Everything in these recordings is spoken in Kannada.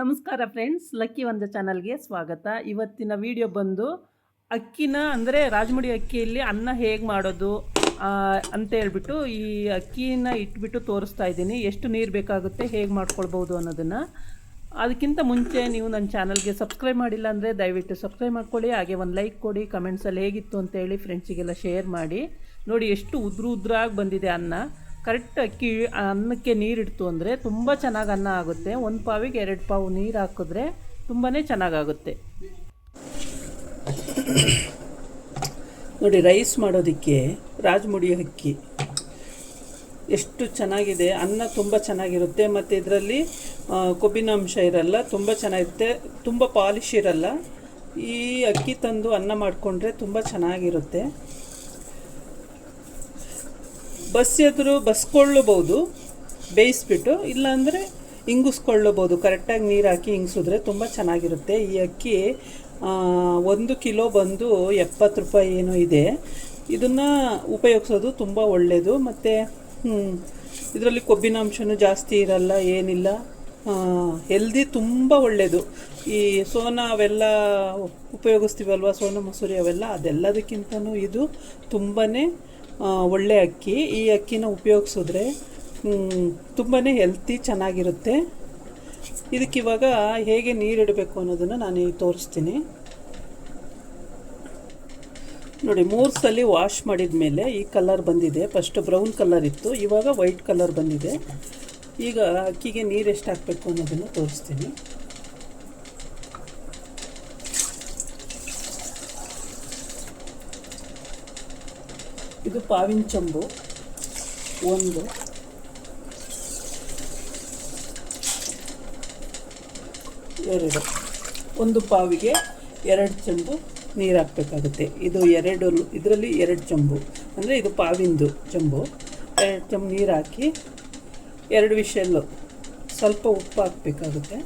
ನಮಸ್ಕಾರ ಫ್ರೆಂಡ್ಸ್ ಲಕ್ಕಿ ಒಂದು ಚಾನಲ್ಗೆ ಸ್ವಾಗತ. ಇವತ್ತಿನ ವಿಡಿಯೋ ಬಂದು ಅಕ್ಕಿನ ಅಂದರೆ ರಾಜಮುಡಿ ಅಕ್ಕಿಯಲ್ಲಿ ಅನ್ನ ಹೇಗೆ ಮಾಡೋದು ಅಂತ ಹೇಳ್ಬಿಟ್ಟು ಈ ಅಕ್ಕಿನ ಇಟ್ಬಿಟ್ಟು ತೋರಿಸ್ತಾ ಇದ್ದೀನಿ. ಎಷ್ಟು ನೀರು ಬೇಕಾಗುತ್ತೆ, ಹೇಗೆ ಮಾಡ್ಕೊಳ್ಬೋದು ಅನ್ನೋದನ್ನು. ಅದಕ್ಕಿಂತ ಮುಂಚೆ ನೀವು ನನ್ನ ಚಾನಲ್ಗೆ ಸಬ್ಸ್ಕ್ರೈಬ್ ಮಾಡಿಲ್ಲ ಅಂದರೆ ದಯವಿಟ್ಟು ಸಬ್ಸ್ಕ್ರೈಬ್ ಮಾಡ್ಕೊಳ್ಳಿ, ಹಾಗೆ ಒಂದು ಲೈಕ್ ಕೊಡಿ ಕಮೆಂಟ್ಸಲ್ಲಿ ಹೇಗಿತ್ತು ಅಂತೇಳಿ ಫ್ರೆಂಡ್ಸಿಗೆಲ್ಲ ಶೇರ್ ಮಾಡಿ. ನೋಡಿ, ಎಷ್ಟು ಉದ್ರು ಉದ್ರಾಗಿ ಬಂದಿದೆ ಅನ್ನ. ಕರೆಕ್ಟ್ ಅಕ್ಕಿ ಅನ್ನಕ್ಕೆ ನೀರಿಡ್ತು ಅಂದರೆ ತುಂಬ ಚೆನ್ನಾಗಿ ಅನ್ನ ಆಗುತ್ತೆ. ಒಂದು ಪಾವಿಗೆ ಎರಡು ಪಾವು ನೀರು ಹಾಕಿದ್ರೆ ತುಂಬಾ ಚೆನ್ನಾಗಾಗುತ್ತೆ. ನೋಡಿ, ರೈಸ್ ಮಾಡೋದಕ್ಕೆ ರಾಜಮುಡಿ ಅಕ್ಕಿ. ಎಷ್ಟು ಚೆನ್ನಾಗಿದೆ. ಅನ್ನ ತುಂಬ ಚೆನ್ನಾಗಿರುತ್ತೆ. ಮತ್ತು ಇದರಲ್ಲಿ ಕೊಬ್ಬಿನ ಅಂಶ ಇರಲ್ಲ, ತುಂಬ ಚೆನ್ನಾಗಿರುತ್ತೆ. ತುಂಬ ಪಾಲಿಶ್ ಇರಲ್ಲ. ಈ ಅಕ್ಕಿ ತಂದು ಅನ್ನ ಮಾಡಿಕೊಂಡ್ರೆ ತುಂಬ ಚೆನ್ನಾಗಿರುತ್ತೆ. ಬಸ್ ಎದುರು ಬಸ್ಕೊಳ್ಳಬಹುದು, ಬೇಯಿಸ್ಬಿಟ್ಟು, ಇಲ್ಲಾಂದರೆ ಇಂಗಿಸ್ಕೊಳ್ಳಬಹುದು. ಕರೆಕ್ಟಾಗಿ ನೀರು ಹಾಕಿ ಹಿಂಗಿಸಿದ್ರೆ ತುಂಬ ಚೆನ್ನಾಗಿರುತ್ತೆ. ಈ ಅಕ್ಕಿ ಒಂದು ಕಿಲೋ ಬಂದು ಎಪ್ಪತ್ತು ರೂಪಾಯಿ ಏನೋ ಇದೆ. ಇದನ್ನು ಉಪಯೋಗಿಸೋದು ತುಂಬ ಒಳ್ಳೆಯದು ಮತ್ತು ಇದರಲ್ಲಿ ಕೊಬ್ಬಿನಾಂಶನೂ ಜಾಸ್ತಿ ಇರಲ್ಲ, ಏನಿಲ್ಲ. ಹೆಲ್ದಿ ತುಂಬ ಒಳ್ಳೆಯದು ಈ ಸೋನಾ ಅವೆಲ್ಲ ಉಪಯೋಗಿಸ್ತೀವಲ್ವ? ಸೋನಾ, ಮಸೂರಿ ಅವೆಲ್ಲ, ಅದೆಲ್ಲದಕ್ಕಿಂತನೂ ಇದು ತುಂಬಾ ಒಳ್ಳೆ ಅಕ್ಕಿ. ಈ ಅಕ್ಕಿನ ಉಪಯೋಗಿಸಿದ್ರೆ ತುಂಬಾ ಹೆಲ್ತಿ ಚೆನ್ನಾಗಿರುತ್ತೆ. ಇದಕ್ಕಿವಾಗ ಹೇಗೆ ನೀರಿಡಬೇಕು ಅನ್ನೋದನ್ನು ನಾನು ತೋರಿಸ್ತೀನಿ. ನೋಡಿ, ಮೂರು ಸಲ ವಾಶ್ ಮಾಡಿದ ಮೇಲೆ ಈ ಕಲರ್ ಬಂದಿದೆ. ಫಸ್ಟ್ ಬ್ರೌನ್ ಕಲರ್ ಇತ್ತು, ಇವಾಗ ವೈಟ್ ಕಲರ್ ಬಂದಿದೆ. ಈಗ ಅಕ್ಕಿಗೆ ನೀರು ಎಷ್ಟು ಹಾಕಬೇಕು ಅನ್ನೋದನ್ನು ತೋರಿಸ್ತೀನಿ. ಇದು ಪಾವಿನ ಚಂಬು. ಒಂದು. ಎರಡು. ಒಂದು ಪಾವಿಗೆ ಎರಡು ಚಂಬು ನೀರು ಹಾಕಬೇಕಾಗುತ್ತೆ ಇದು ಎರಡು, ಇದರಲ್ಲಿ ಎರಡು ಚೊಂಬು. ಅಂದರೆ ಇದು ಪಾವಿಂದು ಚಂಬು. ಎರಡು ಚಂಬು ನೀರು ಹಾಕಿ ಎರಡು ವಿಷಲ್ಲು. ಸ್ವಲ್ಪ ಉಪ್ಪು ಹಾಕಬೇಕಾಗುತ್ತೆ.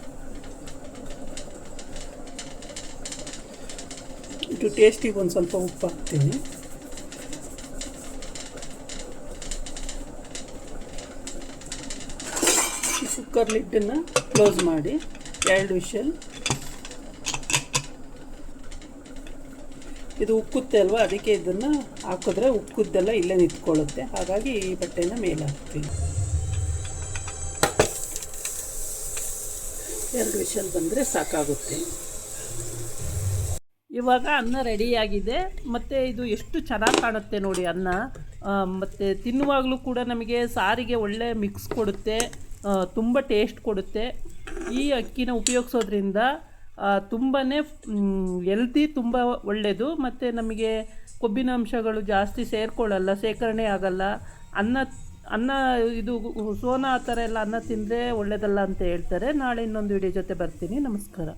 ಇದು ಟೇಸ್ಟಿಗೆ ಒಂದು ಸ್ವಲ್ಪ ಉಪ್ಪು ಹಾಕ್ತೀನಿ ಈ ಕುಕ್ಕರ್ ಲಿಡ್ಡನ್ನು ಕ್ಲೋಸ್ ಮಾಡಿ ಎರಡು ವಿಷಲ್. ಇದು ಉಕ್ಕುತ್ತೆ ಅಲ್ವಾ? ಅದಕ್ಕೆ ಇದನ್ನು ಹಾಕಿದ್ರೆ ಉಕ್ಕುದ್ದೆಲ್ಲ ಇಲ್ಲೇ ನಿಂತ್ಕೊಳ್ಳುತ್ತೆ. ಹಾಗಾಗಿ ಈ ಬಟ್ಟೆನ ಮೇಲೆ ಹಾಕ್ತೀನಿ ಎರಡು ವಿಷಲ್ ಬಂದರೆ ಸಾಕಾಗುತ್ತೆ. ಇವಾಗ ಅನ್ನ ರೆಡಿಯಾಗಿದೆ ಮತ್ತು ಇದು ಎಷ್ಟು ಚೆನ್ನಾಗಿ ಕಾಣುತ್ತೆ ನೋಡಿ ಅನ್ನ. ಮತ್ತು ತಿನ್ನುವಾಗಲೂ ಕೂಡ ನಮಗೆ ಸಾರಿಗೆ ಒಳ್ಳೆ ಮಿಕ್ಸ್ ಕೊಡುತ್ತೆ. ತುಂಬ ಟೇಸ್ಟ್ ಕೊಡುತ್ತೆ. ಈ ಅಕ್ಕಿನ ಉಪಯೋಗಿಸೋದ್ರಿಂದ ತುಂಬಾ ಎಲ್ತಿ ತುಂಬ ಒಳ್ಳೆಯದು ಮತ್ತು ನಮಗೆ ಕೊಬ್ಬಿನ ಅಂಶಗಳು ಜಾಸ್ತಿ ಸೇರ್ಕೊಳ್ಳಲ್ಲ, ಶೇಖರಣೆ ಆಗಲ್ಲ. ಅನ್ನ ಅನ್ನ ಇದು ಸೋನಾ ಆ ಥರ ಎಲ್ಲ ಅನ್ನ ತಿಂದರೆ ಒಳ್ಳೆಯದಲ್ಲ ಅಂತ ಹೇಳ್ತಾರೆ. ನಾಳೆ ಇನ್ನೊಂದು ವಿಡಿಯೋ ಜೊತೆ ಬರ್ತೀನಿ. ನಮಸ್ಕಾರ.